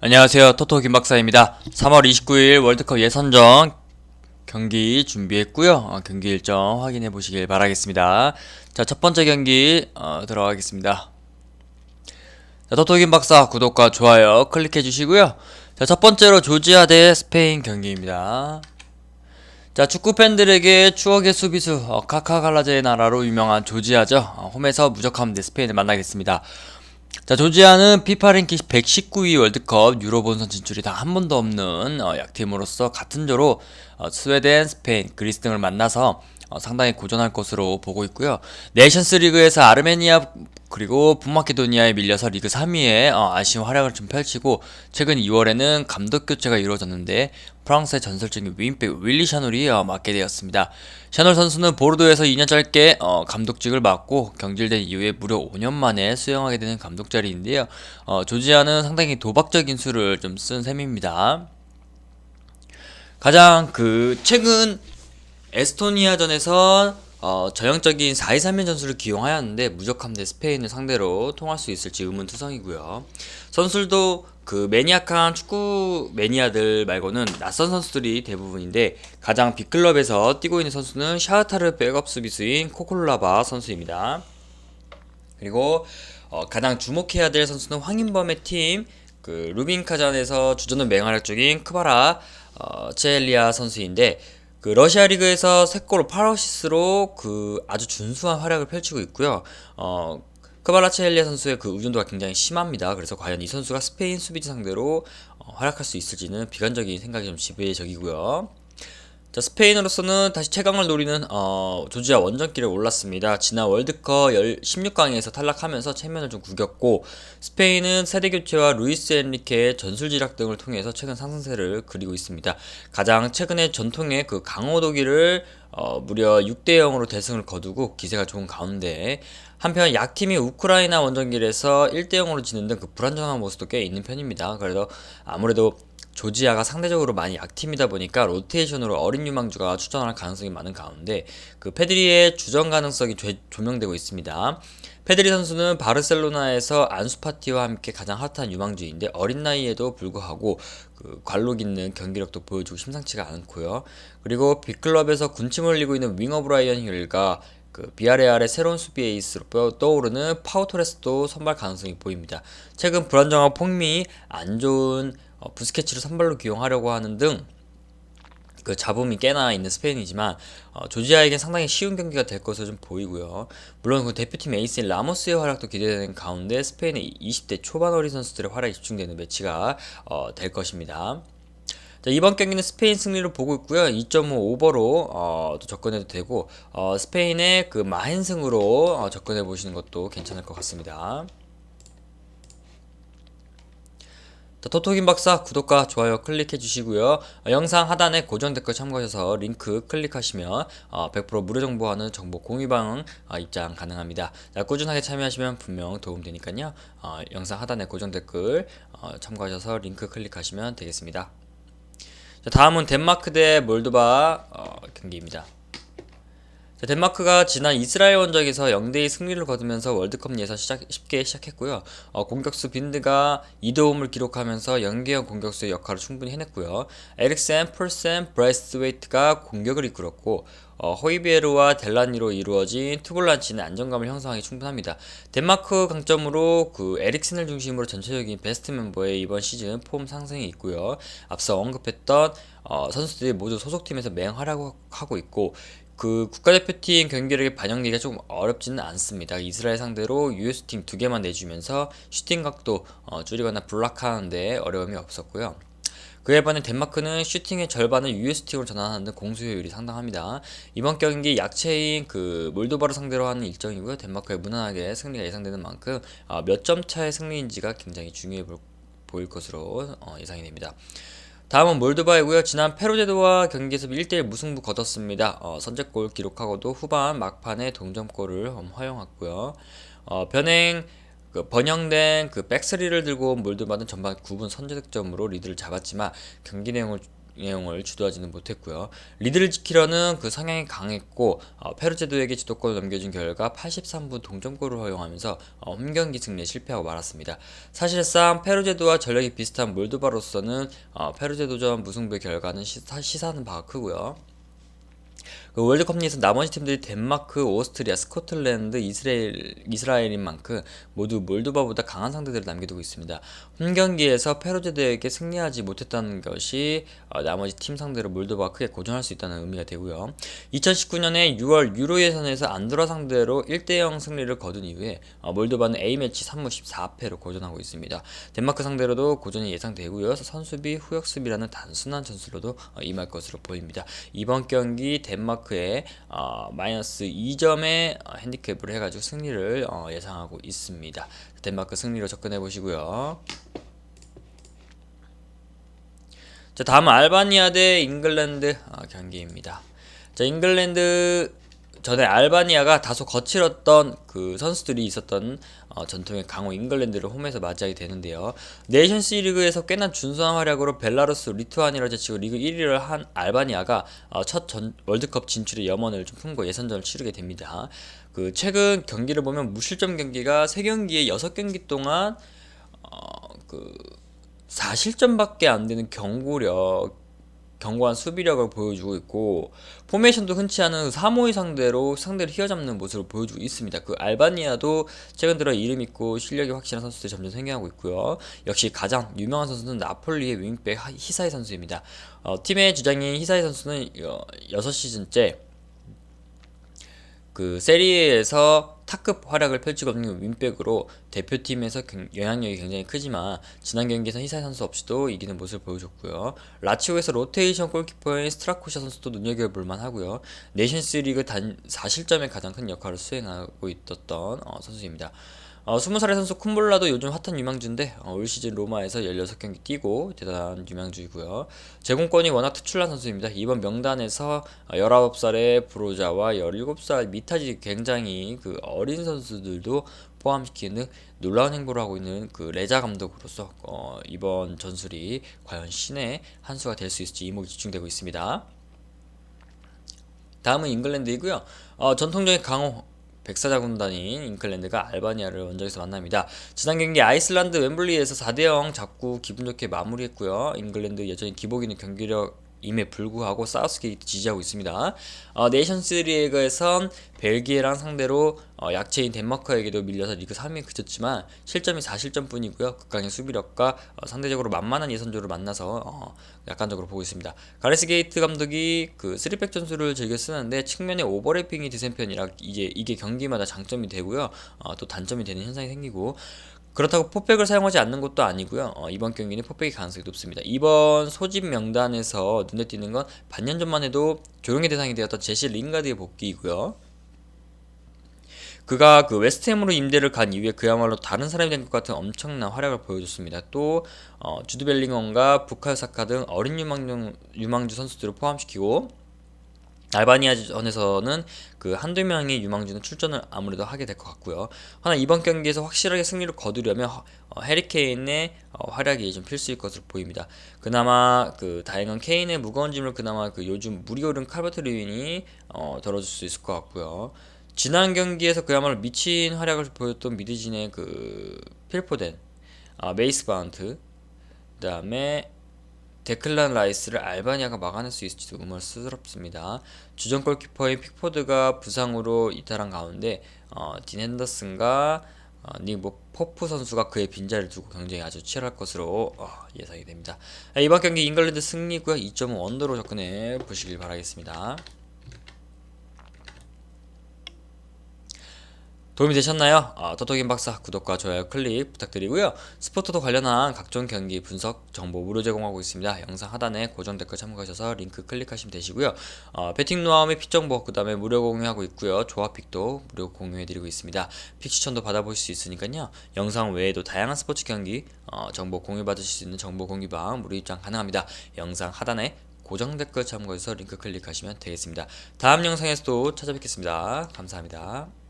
안녕하세요. 토토 김박사입니다. 3월 29일 월드컵 예선전 경기 준비했고요. 어, 경기 일정 확인해 보시길 바라겠습니다. 자, 첫 번째 경기 어, 들어가겠습니다. 자, 토토 김박사 구독과 좋아요 클릭해 주시고요. 자, 첫 번째로 조지아 대 스페인 경기입니다. 자, 축구 팬들에게 추억의 수비수 어, 카카갈라제의 나라로 유명한 조지아죠. 어, 홈에서 무적함 대 스페인을 만나겠습니다. 자, 조지아는 피파 랭킹 119위 월드컵 유로 본선 진출이 단 한 번도 없는 어, 약팀으로서 같은 조로 어, 스웨덴, 스페인, 그리스 등을 만나서 어, 상당히 고전할 것으로 보고 있고요. 네이션스 리그에서 아르메니아 그리고 북마케도니아에 밀려서 리그 3위에 어, 아쉬운 활약을 좀 펼치고 최근 2월에는 감독 교체가 이루어졌는데 프랑스의 전설적인 윙백 윌리 샤놀이 어, 맡게 되었습니다. 샤놀 선수는 보르도에서 2년 짧게 어, 감독직을 맡고 경질된 이후에 무려 5년 만에 수행하게 되는 감독 자리인데요. 어, 조지아는 상당히 도박적인 수를 좀 쓴 셈입니다. 가장 그 최근 에스토니아전에서 어, 전형적인 4-2-3면 전술을 기용하였는데 무적함 대 스페인을 상대로 통할 수 있을지 의문투성이고요. 선수들도 그 매니악한 축구 매니아들 말고는 낯선 선수들이 대부분인데 가장 빅클럽에서 뛰고 있는 선수는 샤흐타르 백업 수비수인 코콜라바 선수입니다. 그리고 어, 가장 주목해야 될 선수는 황인범의 팀, 그 루빈카잔에서 주전을 맹활약 중인 크바라 어, 체엘리아 선수인데 그 러시아 리그에서 3골 8어시스로 그 아주 준수한 활약을 펼치고 있고요. 어, 크바라체엘리아 선수의 그 의존도가 굉장히 심합니다. 그래서 과연 이 선수가 스페인 수비지 상대로 어, 활약할 수 있을지는 비관적인 생각이 좀 지배적이고요. 자, 스페인으로서는 다시 최강을 노리는 어, 조지아 원정길에 올랐습니다. 지난 월드컵 16강에서 탈락하면서 체면을 좀 구겼고 스페인은 세대 교체와 루이스 엔리케의 전술 지략 등을 통해서 최근 상승세를 그리고 있습니다. 가장 최근에 전통의 그 강호 독일을 어, 무려 6대 0으로 대승을 거두고 기세가 좋은 가운데 한편 약팀이 우크라이나 원정길에서 1대 0으로 지는 등 그 불안정한 모습도 꽤 있는 편입니다. 그래도 아무래도 조지아가 상대적으로 많이 약팀이다 보니까 로테이션으로 어린 유망주가 출전할 가능성이 많은 가운데 그 페드리의 주전 가능성이 조명되고 있습니다. 페드리 선수는 바르셀로나에서 안수파티와 함께 가장 핫한 유망주인데 어린 나이에도 불구하고 그 관록 있는 경기력도 보여주고 심상치가 않고요. 그리고 빅클럽에서 군침을 흘리고 있는 윙어 브라이언 힐과 그 비아레알의 새로운 수비 에이스로 떠오르는 파우토레스도 선발 가능성이 보입니다. 최근 불안정한 폼이 안 좋은 어, 부스케치를 선발로 기용하려고 하는 등 그 잡음이 꽤나 있는 스페인이지만 어, 조지아에겐 상당히 쉬운 경기가 될 것으로 좀 보이고요. 물론 그 대표팀 에이스인 라모스의 활약도 기대되는 가운데 스페인의 20대 초반 어린 선수들의 활약이 집중되는 매치가 어, 될 것입니다. 자, 이번 경기는 스페인 승리를 보고 있고요. 2.5 오버로 어, 또 접근해도 되고 어, 스페인의 그 마헨승으로 어, 접근해 보시는 것도 괜찮을 것 같습니다. 자, 토토김 박사 구독과 좋아요 클릭해 주시고요. 어, 영상 하단에 고정 댓글 참고하셔서 링크 클릭하시면 어, 100% 무료 정보하는 정보 공유방 어, 입장 가능합니다. 자, 꾸준하게 참여하시면 분명 도움 되니까요. 어, 영상 하단에 고정 댓글 어, 참고하셔서 링크 클릭하시면 되겠습니다. 자, 다음은 덴마크 대 몰도바 어, 경기입니다. 자, 덴마크가 지난 이스라엘 원정에서 0대2 승리를 거두면서 월드컵 예선 시작, 쉽게 시작했고요. 어, 공격수 빈드가 2도움을 기록하면서 연계형 공격수의 역할을 충분히 해냈고요. 에릭센, 폴센, 브라이스웨이트가 공격을 이끌었고 어, 호이비에르와 델라니로 이루어진 투볼란치는 안정감을 형성하기 충분합니다. 덴마크 강점으로 그 에릭센을 중심으로 전체적인 베스트 멤버의 이번 시즌 폼 상승이 있고요. 앞서 언급했던 어, 선수들이 모두 소속팀에서 맹활약하고 있고 그 국가대표팀 경기력이 반영되기가 조금 어렵지는 않습니다. 이스라엘 상대로 US팀 두 개만 내주면서 슈팅 각도 어, 줄이거나 블락하는데 어려움이 없었고요. 그에 반해 덴마크는 슈팅의 절반을 US팀으로 전환하는 등 공수효율이 상당합니다. 이번 경기 약체인 그 몰도바를 상대로 하는 일정이고요. 덴마크의 무난하게 승리가 예상되는 만큼 어, 몇점 차의 승리인지가 굉장히 중요해 보일 것으로 어, 예상이 됩니다. 다음은 몰도바이고요. 지난 페루제도와 경기에서 1대1 무승부 거뒀습니다. 어, 선제골 기록하고도 후반 막판에 동점골을 허용했고요. 어, 변행 그 번영된 그 백스리를 들고 몰도바는 전반 9분 선제 득점으로 리드를 잡았지만 경기 내용을 내용을 주도하지는 못했고요. 리드를 지키려는 그 성향이 강했고 어, 페루제도에게 주도권을 넘겨준 결과 83분 동점골을 허용하면서 어, 홈경기 승리에 실패하고 말았습니다. 사실상 페루제도와 전력이 비슷한 몰도바로서는 어, 페루제도전 무승부의 결과는 시사, 시사하는 바가 크고요. 그 월드컵 리에서 나머지 팀들이 덴마크, 오스트리아, 스코틀랜드, 이스라엘, 이스라엘인 만큼 모두 몰도바보다 강한 상대들을 남겨두고 있습니다. 홈 경기에서 페루제도에게 승리하지 못했다는 것이 어, 나머지 팀 상대로 몰도바가 크게 고전할 수 있다는 의미가 되고요. 2019년에 6월 유로 예선에서 안드라 상대로 1대0 승리를 거둔 이후에 어, 몰도바는 A매치 3무 14패로 고전하고 있습니다. 덴마크 상대로도 고전이 예상되고요. 선수비, 후역수비라는 단순한 전술로도 어, 임할 것으로 보입니다. 이번 경기 덴마크 의 어, 마이너스 2점의 어, 핸디캡을 해가지고 승리를 어, 예상하고 있습니다. 덴마크 승리로 접근해 보시고요. 자 다음은 알바니아 대 잉글랜드 어, 경기입니다. 자 잉글랜드 전에 알바니아가 다소 거칠었던 그 선수들이 있었던 어, 전통의 강호 잉글랜드를 홈에서 맞이하게 되는데요. 네이션스 리그에서 꽤나 준수한 활약으로 벨라루스, 리투아니아를 제치고 리그 1위를 한 알바니아가 어, 첫 전, 월드컵 진출의 염원을 좀 품고 예선전을 치르게 됩니다. 그 최근 경기를 보면 무실점 경기가 3경기에 6경기 동안 어, 그 4실점밖에 안 되는 경고력 견고한 수비력을 보여주고 있고 포메이션도 흔치 않은 3호의 상대로 상대를 휘어잡는 모습을 보여주고 있습니다. 그 알바니아도 최근 들어 이름 있고 실력이 확실한 선수들이 점점 생겨나고 있고요. 역시 가장 유명한 선수는 나폴리의 윙백 히사이 선수입니다. 어, 팀의 주장인 히사이 선수는 어, 6시즌째 그 세리에에서 탑급 활약을 펼치고 있는 윙백으로 대표팀에서 경- 영향력이 굉장히 크지만 지난 경기에서 히사이 선수 없이도 이기는 모습을 보여줬고요. 라치오에서 로테이션 골키퍼인 스트라코샤 선수도 눈여겨볼 만하고요. 네이션스 리그 단 4실점에 가장 큰 역할을 수행하고 있었던 어, 선수입니다. 어, 20살의 선수 쿰볼라도 요즘 핫한 유망주인데 어, 올 시즌 로마에서 16경기 뛰고 대단한 유망주이고요. 제공권이 워낙 특출난 선수입니다. 이번 명단에서 어, 19살의 브로자와 17살 미타지 굉장히 그 어린 선수들도 포함시키는 놀라운 행보를 하고 있는 그 레자 감독으로서 어, 이번 전술이 과연 신의 한 수가 될 수 있을지 이목이 집중되고 있습니다. 다음은 잉글랜드이고요. 어, 전통적인 강호 백사자 군단인 잉글랜드가 알바니아를 원정에서 만납니다. 지난 경기 아이슬란드 웸블리에서 4대0 잡고 기분 좋게 마무리했고요. 잉글랜드 여전히 기복 있는 경기력 임에 불구하고 사우스 게이트 지지하고 있습니다. 어, 네이션스 리그에선 벨기에랑 상대로 어, 약체인 덴마크에게도 밀려서 리그 3위에 그쳤지만 실점이 4실점뿐이고요. 극강의 수비력과 어, 상대적으로 만만한 예선조를 만나서 어, 약간적으로 보고 있습니다. 가레스 게이트 감독이 그 3백 전술을 즐겨 쓰는데 측면에 오버래핑이 드센 편이라 이게 이게 경기마다 장점이 되고요. 어, 또 단점이 되는 현상이 생기고 그렇다고 포백을 사용하지 않는 것도 아니고요. 어, 이번 경기는 포백이 가능성이 높습니다. 이번 소집 명단에서 눈에 띄는 건 반년 전만 해도 조용의 대상이 되었던 제시 링가드의 복귀이고요. 그가 그 웨스트햄으로 임대를 간 이후에 그야말로 다른 사람이 된 것 같은 엄청난 활약을 보여줬습니다. 또 어, 주드 벨링엄과 부카요 사카 등 어린 유망주, 유망주 선수들을 포함시키고 알바니아전에서는 그 한두 명의 유망주는 출전을 아무래도 하게 될 것 같고요. 하나 이번 경기에서 확실하게 승리를 거두려면 허- 어, 해리 케인의 어, 활약이 좀 필수일 것으로 보입니다. 그나마 그 다행한 케인의 무거운 짐을 그나마 그 요즘 물이 오른 칼버트 리윈이 어, 덜어줄 수 있을 것 같고요. 지난 경기에서 그야말로 미친 활약을 보였던 미드진의 그 필포덴, 아, 메이스 바운트, 그 다음에 데클란 라이스를 알바니아가 막아낼 수 있을지도 의문스럽습니다. 주전 골키퍼인 픽포드가 부상으로 이탈한 가운데 어, 딘 핸더슨과 어, 닉뭐 포프 선수가 그의 빈자리를 두고 경쟁이 아주 치열할 것으로 어, 예상이 됩니다. 아, 이번 경기 잉글랜드 승리고요. 2.5 언더로 접근해 보시길 바라겠습니다. 도움이 되셨나요? 어, 토토김 박사 구독과 좋아요 클릭 부탁드리고요. 스포츠도 관련한 각종 경기 분석 정보 무료 제공하고 있습니다. 영상 하단에 고정 댓글 참고하셔서 링크 클릭하시면 되시고요. 어, 배팅 노하우 및 픽 정보 그 다음에 무료 공유하고 있고요. 조합픽도 무료 공유해드리고 있습니다. 픽 추천도 받아보실 수 있으니까요. 영상 외에도 다양한 스포츠 경기 어, 정보 공유 받으실 수 있는 정보 공유방 무료 입장 가능합니다. 영상 하단에 고정 댓글 참고해서 링크 클릭하시면 되겠습니다. 다음 영상에서도 찾아뵙겠습니다. 감사합니다.